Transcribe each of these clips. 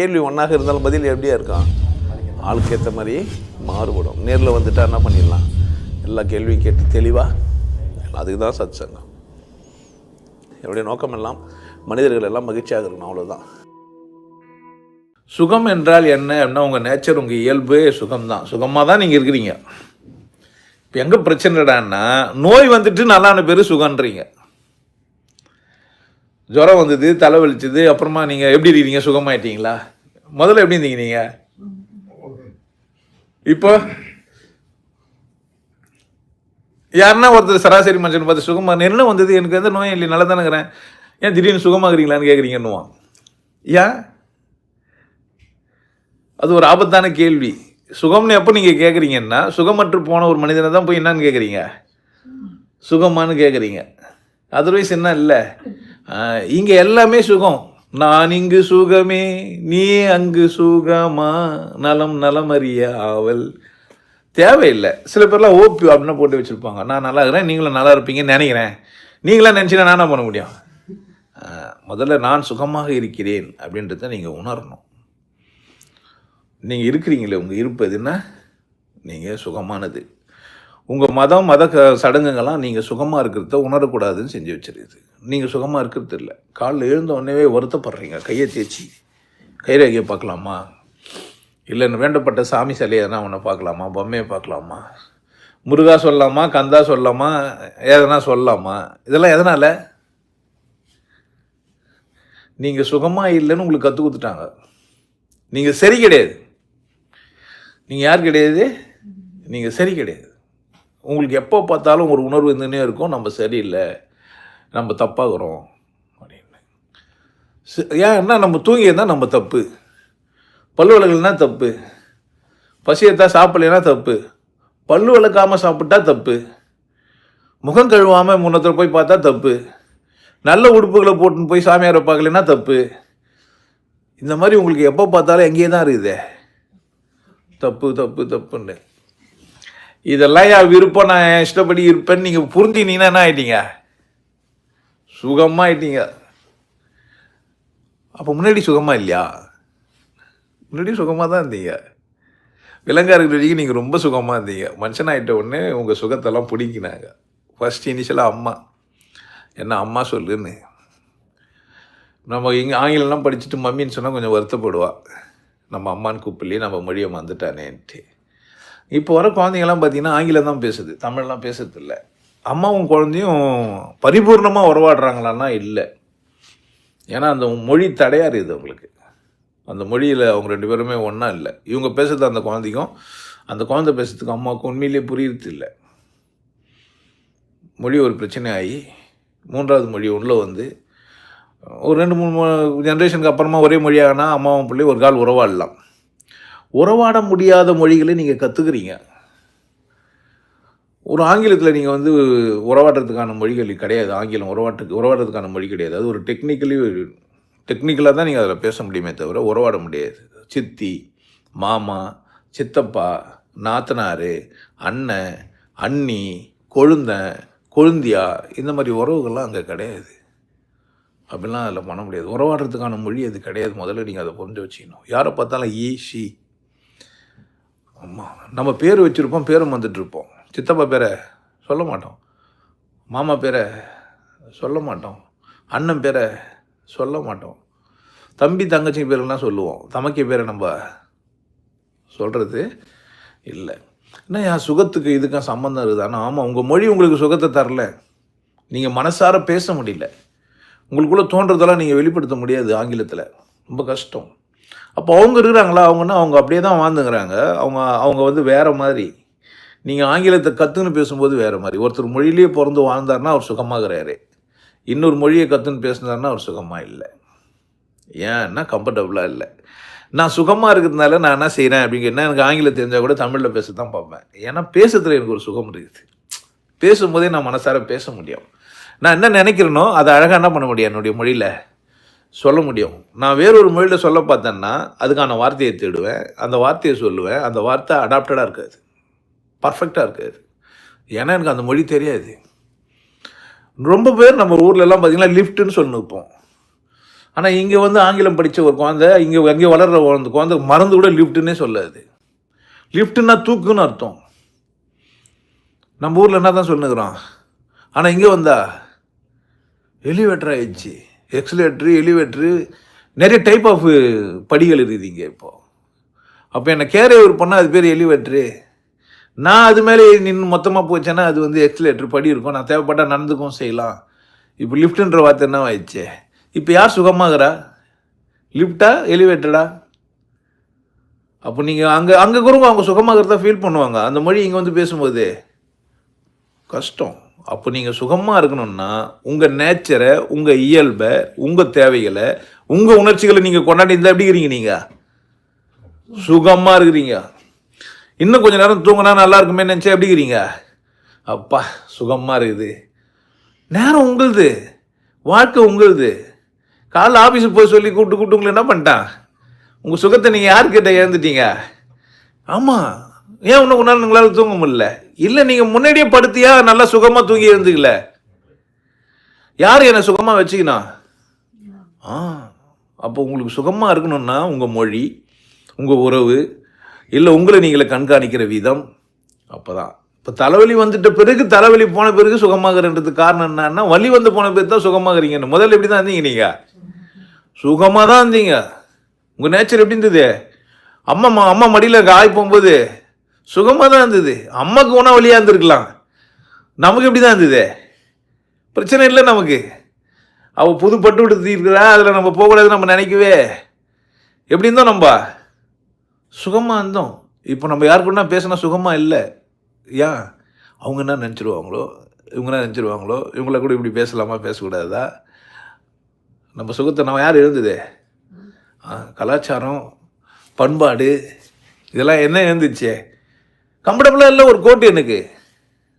கேள்வி ஒன்றாக இருந்தாலும் பதில் எப்படியா இருக்கான் ஆளுக்கு ஏற்ற மாதிரி மாறுபடும். நேரில் வந்துட்டா என்ன பண்ணிடலாம்? எல்லா கேள்வியும் கேட்டு தெளிவாக அதுக்கு தான் சத் சங்கம் என்னுடைய நோக்கம் எல்லாம் மனிதர்கள் எல்லாம் மகிழ்ச்சியாக இருக்கணும் அவ்வளோதான் சுகம் என்றால் என்ன? அப்படின்னா உங்கள் நேச்சர் உங்கள் இயல்பே சுகம்தான். சுகமாக தான் நீங்கள் இருக்கிறீங்க. இப்போ எங்கே பிரச்சனைடான்னா நோய் வந்துட்டு நல்லான பேர் சுகன்றீங்க ஜுரம் வந்தது தலை வலிச்சது அப்புறமா நீங்கள் எப்படி இருக்கீங்க? சுகமாயிட்டீங்களா? முதல்ல எப்படி இருந்தீங்க நீங்கள் இப்போ யாருன்னா ஒருத்தர் சராசரி மனுஷன் பார்த்து சுகமாக என்ன வந்தது? எனக்கு எந்த நோயும் இல்லை நல்லா தானேங்கிறேன் ஏன் திடீர்னு சுகமாகறீங்களான்னு கேட்குறீங்கன்னுவான் ஏன்? அது ஒரு ஆபத்தான கேள்வி. சுகம்னு எப்போ நீங்கள் கேட்குறீங்கன்னா சுகமற்று போன ஒரு மனிதனை தான் போய் என்னன்னு கேட்குறீங்க சுகமான்னு கேட்குறீங்க அதர்வைஸ் என்ன இல்லை? இங்கே எல்லாமே சுகம். நான் இங்கு சுகமே நீ அங்கு சுகமா? நலம் நலம் அறிய ஆவல். தேவையில்லை. சில பேர்லாம் ஓபி அப்படின்னு போட்டு வச்சுருப்பாங்க. நான் நல்லா இருக்கிறேன் நீங்களும் நல்லா இருப்பீங்கன்னு நினைக்கிறேன். நீங்களாம் நினச்சினா நான் என்ன பண்ண முடியும்? முதல்ல நான் சுகமாக இருக்கிறேன் அப்படின்றத நீங்கள் உணரணும். நீங்கள் இருக்கிறீங்களே உங்கள் இருப்பதுன்னா நீங்கள் சுகமானது. உங்கள் மதம் மத க சடங்குங்கள்லாம் நீங்கள் சுகமாக இருக்கிறத உணரக்கூடாதுன்னு செஞ்சு வச்சிருக்குது. நீங்கள் சுகமாக இருக்கிறது இல்லை. காலைல எழுந்த உடனே வருத்தப்படுறீங்க. கையை தேய்ச்சி. கைரேகையை பார்க்கலாமா? இல்லை வேண்டப்பட்ட சாமி சிலையை எதனா ஒன்று பார்க்கலாமா? பொம்மையை பார்க்கலாமா? முருகா சொல்லலாமா? கந்தா சொல்லலாமா? எதனா சொல்லலாமா? இதெல்லாம் எதனால்? நீங்கள் சுகமாக இல்லைன்னு உங்களுக்கு கற்றுக் கொடுத்துட்டாங்க. நீங்கள் சரி கிடையாது. நீங்கள் யார் கிடையாது? நீங்கள் சரி கிடையாது. உங்களுக்கு எப்போ பார்த்தாலும் ஒரு உணர்வு இருந்துன்னே இருக்கும். நம்ம சரியில்லை. நம்ம தப்பாகிறோம். அப்படின்னு. ச- ஏன்னா நம்ம தூங்கியிருந்தால் நம்ம தப்பு. பல்லு விளக்கலனா தப்பு. பசி எடுத்தா சாப்பிடலைன்னா தப்பு. பல்லு விளக்காமல் சாப்பிட்டா தப்பு. முகம் கழுவாமல் முன்னத்தில் போய் பார்த்தா தப்பு. நல்ல உடுப்புகளை போட்டுன்னு போய் சாமியாரை பார்க்கலன்னா தப்பு. இந்த மாதிரி உங்களுக்கு எப்போ பார்த்தாலும் எங்கேயே தான் இருக்குதே. தப்பு தப்பு தப்புன்னு. இதெல்லாம் என் விருப்பம் நான் என் இஷ்டப்படி இருப்பேன்னு நீங்கள் புரிஞ்சுக்கினீங்கன்னா என்ன ஆயிட்டீங்க? சுகமாக ஆயிட்டீங்க அப்போ முன்னாடி சுகமாக இல்லையா? முன்னாடி சுகமாக தான் இருந்தீங்க. விலங்கா இருக்கிற வரைக்கும் நீங்கள் ரொம்ப சுகமாக இருந்தீங்க. மனுஷனாயிட்ட உடனே உங்கள் சுகத்தெல்லாம் பிடிக்கினாங்க ஃபர்ஸ்ட் இனிஷியலாக அம்மா. என்ன அம்மா சொல்லுன்னு. நம்ம இங்கே ஆங்கிலம்லாம் படிச்சுட்டு மம்மின்னு சொன்னால் கொஞ்சம் வருத்தப்படுவா. நம்ம அம்மான்னு கூப்பிடலையே நம்ம மொழியை மறந்துட்டானேன்ட்டு. இப்போ வர குழந்தைங்கலாம் பார்த்தீங்கன்னா ஆங்கிலம் தான் பேசுது தமிழ்லாம் பேசுறதில்ல. இல்லை அம்மாவும் குழந்தையும் பரிபூர்ணமாக உறவாடுறாங்களான்னா இல்லை. ஏன்னா அந்த மொழி தடையாக இருக்குது அவங்களுக்கு. அந்த மொழியில் அவங்க ரெண்டு பேருமே ஒன்றா இல்லை. இவங்க பேசுறது அந்த குழந்தைக்கும் அந்த குழந்தை பேசுறதுக்கு அம்மாவுக்கும் உண்மையிலேயே புரியுறது இல்லை. மொழி ஒரு பிரச்சனை ஆகி மூன்றாவது மொழி உள்ளே வந்து ஒரு ரெண்டு மூணு ஜென்ரேஷனுக்கு அப்புறமா ஒரே மொழியாகனா அம்மாவும் பிள்ளை ஒரு கால் உறவாடலாம். உறவாட முடியாத மொழிகளை நீங்கள் கற்றுக்குறீங்க ஒரு ஆங்கிலத்தில் நீங்கள் வந்து உறவாடுறதுக்கான மொழிகள் கிடையாது. ஆங்கிலம் உறவாட்டுக்கு உறவாடுறதுக்கான மொழி கிடையாது. அது ஒரு டெக்னிக்கலி டெக்னிக்கலாக தான் நீங்கள் அதில் பேச முடியுமே தவிர உறவாட முடியாது. சித்தி மாமா சித்தப்பா நாத்தனார் அண்ணன் அண்ணி கொழுந்தன் கொழுந்தியா இந்த மாதிரி உறவுகள்லாம் அங்கே கிடையாது. அப்படிலாம் அதில் பண்ண முடியாது. உறவாடுறதுக்கான மொழி அது கிடையாது. முதல்ல நீங்கள் அதை புரிஞ்சு வச்சுக்கணும். யாரை பார்த்தாலும் ஈ ஷி நம்ம பேர் வச்சுருப்போம் பேரும் வந்துட்டுருப்போம். சித்தப்பா பேரை சொல்ல மாட்டோம். மாமா பேரை சொல்ல மாட்டோம். அண்ணன் பேரை சொல்ல மாட்டோம். தம்பி தங்கச்சி பேரெல்லாம் சொல்லுவோம். தமக்கி பேரை நம்ம சொல்கிறது இல்லை. என்ன என் சுகத்துக்கு இதுக்கும் சம்மந்தம் இருக்குது? ஆனால் ஆமாம் உங்கள் மொழி உங்களுக்கு சுகத்தை தரல. நீங்கள் மனசார பேச முடியல. உங்களுக்குள்ளே தோன்றதெல்லாம் நீங்கள் வெளிப்படுத்த முடியாது ஆங்கிலத்தில். ரொம்ப கஷ்டம். அப்போ அவங்க இருக்கிறாங்களா? அவங்கன்னா அவங்க அப்படியே தான் வாழ்ந்துங்கிறாங்க அவங்க அவங்க வந்து வேறு மாதிரி. நீங்கள் ஆங்கிலத்தை கற்றுன்னு பேசும்போது வேறு மாதிரி. ஒருத்தர் மொழியிலேயே பிறந்து வாழ்ந்தாருன்னா அவர் சுகமாகிறாரு. இன்னொரு மொழியை கற்றுன்னு பேசினார்னா அவர் சுகமாக இல்லை. ஏன்னா கம்ஃபர்டபுளாக இல்லை. நான் சுகமாக இருக்கிறதுனால நான் என்ன செய்கிறேன் அப்படிங்கன்னா எனக்கு ஆங்கிலம் தெரிஞ்சால் கூட தமிழில் பேச தான் பார்ப்பேன். ஏன்னா பேசுறதுல எனக்கு ஒரு சுகம் இருக்குது. பேசும்போதே நான் மனசார பேச முடியும். நான் என்ன நினைக்கிறேனோ அதை அழகாக என்ன பண்ண முடியும் என்னுடைய மொழியில்? சொல்ல முடியும். நான் வேறொரு மொழியில் சொல்ல பார்த்தேன்னா அதுக்கான வார்த்தையை தேடுவேன். அந்த வார்த்தையை சொல்லுவேன். அந்த வார்த்தை அடாப்டடாக இருக்காது. பர்ஃபெக்டாக இருக்காது. ஏன்னா எனக்கு அந்த மொழி தெரியாது. ரொம்ப பேர் நம்ம ஊர்லலாம் பார்த்திங்கன்னா லிஃப்ட்டுன்னு சொல்லி நிற்போம். ஆனால் இங்கே வந்து ஆங்கிலம் படித்த ஒரு குழந்தை இங்கே அங்கே வளர்கிற குழந்த குழந்தை மறந்து கூட லிஃப்ட்டுன்னே சொல்லாது. லிஃப்ட்டுன்னா தூக்குன்னு அர்த்தம். நம்ம ஊரில் என்ன தான் சொல்லுகிறோம் ஆனால் இங்கே வந்தா எலிவேட்டர் ஆயிடுச்சு. எக்ஸலேட்ரு எலிவேட்ரு நிறைய டைப் ஆஃப் படிகள் இருக்குது இங்கே இப்போது அப்போ என்னை கேர் ஒரு பண்ணால் அது பேர் எலிவேட்ரு நான் அது மேலே நின்று மொத்தமாக போச்சேன்னா அது வந்து எக்ஸலேட்ரு படி இருக்கும். நான் தேவைப்பட்டால் நடந்துக்கும் செய்யலாம். இப்போ லிஃப்ட்டுன்ற வார்த்தை என்ன ஆயிடுச்சு? இப்போ யார் சுகமாகறா? லிஃப்டா எலிவேட்டடா அப்போ நீங்கள் அங்கே அங்கே கூட அவங்க சுகமாகறதா ஃபீல் பண்ணுவாங்க. அந்த மொழி இங்கே வந்து பேசும்போது. கஷ்டம். அப்போ நீங்கள் சுகமாக இருக்கணும்னா உங்கள் நேச்சரை உங்கள் இயல்பை உங்கள் தேவைகளை உங்கள் உணர்ச்சிகளை நீங்கள் கொண்டாடி இருந்தால் எப்படி இருக்கிறீங்க நீங்கள் சுகமாக இருக்கிறீங்க. இன்னும் கொஞ்சம் நேரம் தூங்கினா நல்லா இருக்குமே நினச்சா எப்படி இருக்கிறீங்க அப்பா சுகமாக இருக்குது. நேரம் உங்களுது. வாழ்க்கை உங்களுது. காலைல ஆஃபீஸுக்கு போய் சொல்லி கூப்பிட்டு கூப்பிட்டு உங்களை என்ன பண்ணிட்டான்? உங்கள் சுகத்தை நீங்கள் யார்கிட்ட இழந்துட்டீங்க? ஆமாம் ஏன் இன்னும் உன்னால உங்களால் தூங்க முடியல? இல்லை நீங்கள் முன்னாடியே படுத்தியா நல்லா சுகமாக தூங்கி இருந்துக்கல யார் என்னை சுகமாக வச்சுக்கணும் ஆ அப்போ உங்களுக்கு சுகமாக இருக்கணும்னா உங்கள் மொழி உங்கள் உறவு இல்லை உங்களை நீங்களே கண்காணிக்கிற விதம் அப்போ தான் இப்போ தலைவலி வந்துட்ட பிறகு தலைவலி போன பிறகு சுகமாகறதுக்கு காரணம் என்னன்னா வலி வந்து போன பிறகு தான் சுகமாகறீங்க முதல்ல எப்படி தான் இருந்தீங்க நீங்கள் சுகமாக தான் இருந்தீங்க. உங்கள் நேச்சர் எப்படி இருந்தது? அம்மா ம- அம்மா மடியில் காய் போகும்போது சுகமாக தான் இருந்தது. அம்மாவுக்கு உணவு வழியாக இருந்திருக்கலாம். நமக்கு எப்படி தான் இருந்தது? பிரச்சனை இல்லை நமக்கு. அவள் புது பட்டு விட்டு அதில் நம்ம போகக்கூடாது நம்ம நினைக்கவே. எப்படி இருந்தோம் நம்ம? சுகமாக இருந்தோம். இப்போ நம்ம யாருக்குன்னா பேசினா சுகமாக இல்லை. ஏன்? அவங்க என்ன நினச்சிருவாங்களோ? இவங்க என்ன நினச்சிருவாங்களோ? இவங்கள கூட இப்படி பேசலாமா? பேசக்கூடாதா? நம்ம சுகத்தை நம்ம யார் எழுந்தது? கலாச்சாரம் பண்பாடு இதெல்லாம் என்ன இருந்துச்சே கம்ஃபர்டபுளாக இல்லை ஒரு கோட்டு எனக்கு.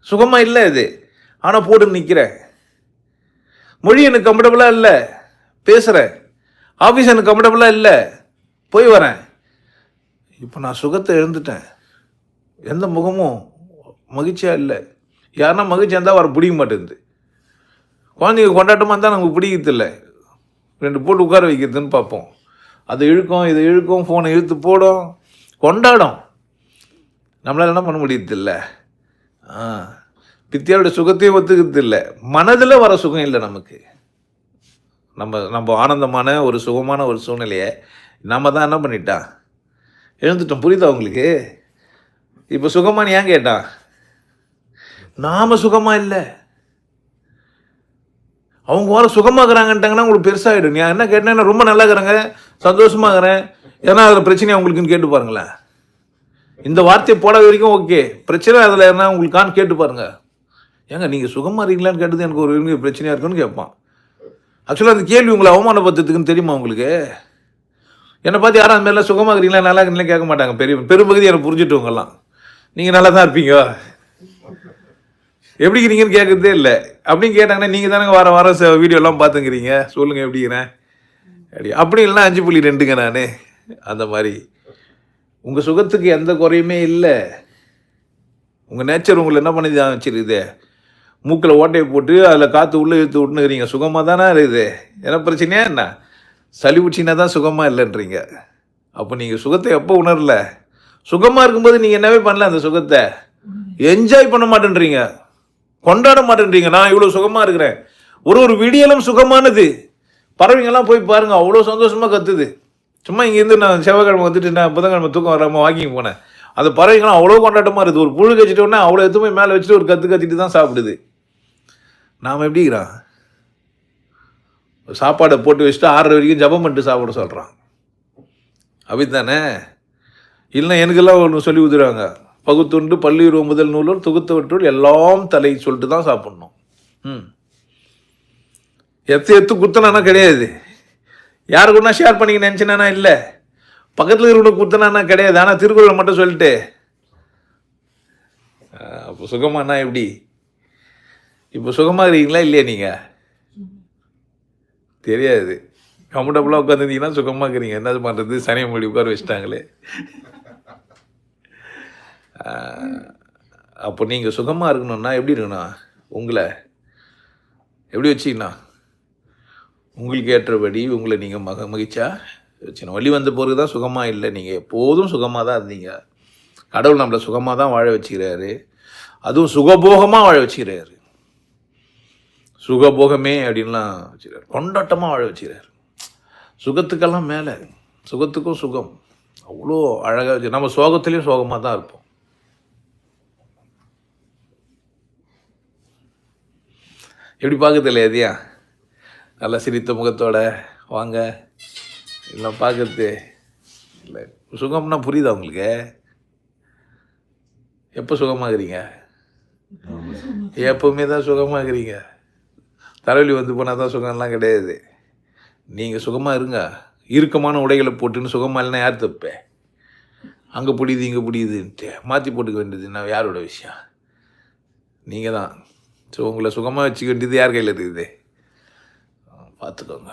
சுகமாக இல்லை இது. ஆனால் போட்டு நிற்கிறேன் மொழி எனக்கு கம்ஃபர்டபுளாக இல்லை. பேசுகிறேன் ஆஃபீஸ் எனக்கு கம்ஃபர்டபுளாக இல்லை. போய் வரேன். இப்போ நான் சுகத்தை எழுந்துட்டேன் எந்த முகமும் மகிழ்ச்சியாக இல்லை. யாருன்னா மகிழ்ச்சியாக இருந்தால் வர பிடிக்க மாட்டேங்குது. குழந்தைங்க கொண்டாட்டமாக இருந்தால் நமக்கு பிடிக்கிறதில்ல ரெண்டு போட்டு உட்கார வைக்கிறதுன்னு பார்ப்போம். அது இழுக்கும் இதை இழுக்கும் ஃபோனை இழுத்து போடும். கொண்டாடும். நம்மளால் என்ன பண்ண முடியறதில்ல. ஆ பித்தியாவோடய சுகத்தையும் ஒத்துக்கிறது இல்லை மனதில் வர சுகம் இல்லை நமக்கு. நம்ம நம்ம ஆனந்தமான ஒரு சுகமான ஒரு சூழ்நிலையை நம்ம தான் என்ன பண்ணிட்டான் எழுந்துட்டோம். புரியுதா உங்களுக்கு? இப்போ சுகமானு ஏன் கேட்டான் நாம் சுகமாக இல்லை. அவங்க வர சுகமாகறாங்கன்ட்டாங்கன்னா உங்களுக்கு பெருசாகிடும் நீ என்ன கேட்டேன்னா ரொம்ப நல்லா இருக்கிறாங்க சந்தோஷமாக இருக்கிறேன் ஏன்னா அதில் பிரச்சனை உங்களுக்குன்னு கேட்டு பாருங்களேன். இந்த வார்த்தையை போடாத வரைக்கும் ஓகே. பிரச்சனை அதில் என்ன உங்களுக்கான்னு கேட்டு பாருங்க. ஏங்க நீங்கள் சுகமாக இருக்கீங்களான்னு கேட்டது எனக்கு ஒரு பிரச்சனையாக இருக்குன்னு கேட்பான். ஆக்சுவலாக அந்த கேள்வி உங்களை அவமானப்படுத்துறதுக்குன்னு தெரியுமா உங்களுக்கு? என்னை பார்த்து யாரும் அந்த மாதிரிலாம் சுகமாக இருக்கிறீங்களா நல்லா இருக்கீங்களா கேட்க மாட்டாங்க. பெரிய பெரும்பகுதி எனக்கு புரிஞ்சுட்டுவங்கலாம். நீங்கள் நல்லா தான் இருப்பீங்க. எப்படி இருக்கிறீங்கன்னு கேட்குறதே இல்லை. அப்படின்னு கேட்டாங்கன்னா நீங்கள் தானே வாரம் வாரம் வீடியோலாம் பார்த்துங்கிறீங்க. சொல்லுங்கள் எப்படிங்கிறேன் அப்படி அப்படி இல்லைன்னா அஞ்சு புள்ளி ரெண்டுங்க நான். அந்த மாதிரி. உங்கள் சுகத்துக்கு எந்த குறையுமே இல்லை. உங்கள் நேச்சர் உங்களை என்ன பண்ணி தான் மூக்கில் ஓட்டையை போட்டு அதில் காற்று உள்ளே இழுத்து விட்டுனுக்கிறீங்க சுகமாக தானே இருக்குது? என்ன பிரச்சனையா என்ன? சளி பிடிச்சினா தான் சுகமாக இல்லைன்றீங்க. அப்போ நீங்கள் சுகத்தை எப்போ உணரல? சுகமாக இருக்கும்போது நீங்கள் என்னவே பண்ணல அந்த சுகத்தை? என்ஜாய் பண்ண மாட்டேன்றீங்க. கொண்டாட மாட்டேன்றீங்க. நான் இவ்வளோ சுகமாக இருக்கிறேன். ஒரு ஒரு விடியலும் சுகமானது. பறவைங்கெல்லாம் போய் பாருங்கள் அவ்வளோ சந்தோஷமாக கத்துது. சும்மா இங்கேருந்து நான் செவ்வாய்க்கிழமை வந்துட்டு நான் புதன்கிழமை தூக்கம் வராமல் வாக்கிங் போனேன். அந்த பறவைகளும் அவ்வளோ கொண்டாட்டமாக இருக்குது. ஒரு புழு கச்சிட்டோன்னே அவ்வளோ எடுத்து மேலே வச்சுட்டு ஒரு கற்று கத்திட்டு தான் சாப்பிடுது. நாம் எப்படிங்கிறான் சாப்பாடை போட்டு வச்சுட்டு ஆறரை வரைக்கும் ஜபம் பண்ணிட்டு சாப்பிட சொல்கிறான் அப்படித்தானே இல்லை எனக்கெல்லாம் ஒன்று சொல்லி ஊதுறாங்க பகுத்துண்டு பள்ளியுருவ முதல் நூலூர் தொகுத்தவற்றுள் எல்லாம் தலை சொல்லிட்டு தான் சாப்பிட்ணும். ம். எத்து எத்து குத்தனானா கிடையாது. யாரு கூட ஷேர் பண்ணிக்க நினச்சினானா இல்லை. பக்கத்தில் இருக்கிறவனுக்கு கொடுத்தனானா கிடையாது. ஆனால் திருக்குறளை மட்டும் சொல்லிட்டு. அப்போ சுகமானா எப்படி? இப்போ சுகமாக இருக்கீங்களா இல்லையா நீங்கள் தெரியாது. கம்ஃபர்டபுளாக உட்காந்துருந்தீங்கன்னா சுகமாக இருக்கிறீங்க. என்ன பண்ணுறது சனியை மொழி உட்கார வச்சுட்டாங்களே. அப்போ நீங்கள் சுகமாக இருக்கணும்னா எப்படி இருக்கணும்? உங்களை. எப்படி வச்சிங்கண்ணா உங்களுக்கு ஏற்றபடி உங்களை நீங்கள் மக மகிழ்ச்சா சின்ன வழி வந்த பிறகு தான் சுகமாக இல்லை. நீங்கள் எப்போதும் சுகமாக தான் இருந்தீங்க. கடவுள் நம்மளை சுகமாக தான் வாழ வச்சுக்கிறாரு. அதுவும் சுகபோகமாக வாழ வச்சுக்கிறாரு. சுகபோகமே அப்படின்லாம் வச்சுக்கிறாரு. கொண்டாட்டமாக வாழ வச்சுக்கிறாரு. சுகத்துக்கெல்லாம் மேலே. சுகத்துக்கும் சுகம். அவ்வளோ அழகாக வச்சு நம்ம சோகத்துலேயும் சோகமாக தான் இருப்போம். எப்படி பார்க்கறதில்ல எதையா? நல்லா சிரித்த முகத்தோட வாங்க. எல்லாம் பார்க்குறது இல்லை. சுகம்னா புரியுதா உங்களுக்கு? எப்போ சுகமாகறீங்க? எப்பவுமே தான் சுகமாகறீங்க. தலைவலி வந்து போனால் தான் சுகம்லாம் கிடையாது. நீங்கள் சுகமாக இருங்க. இறுக்கமான உடைகளை போட்டுன்னு சுகமாக இல்லைன்னா யார் தப்பேன் அங்கே புடியுது இங்கே புடியுதுன்ட்டு மாற்றி போட்டுக்க வேண்டியது நான் யாரோட விஷயம்? நீங்கள் தான் ஸோ உங்களை சுகமாக வச்சுக்க வேண்டியது யார் கையில் இருக்குது? பார்த்துக்கோங்க.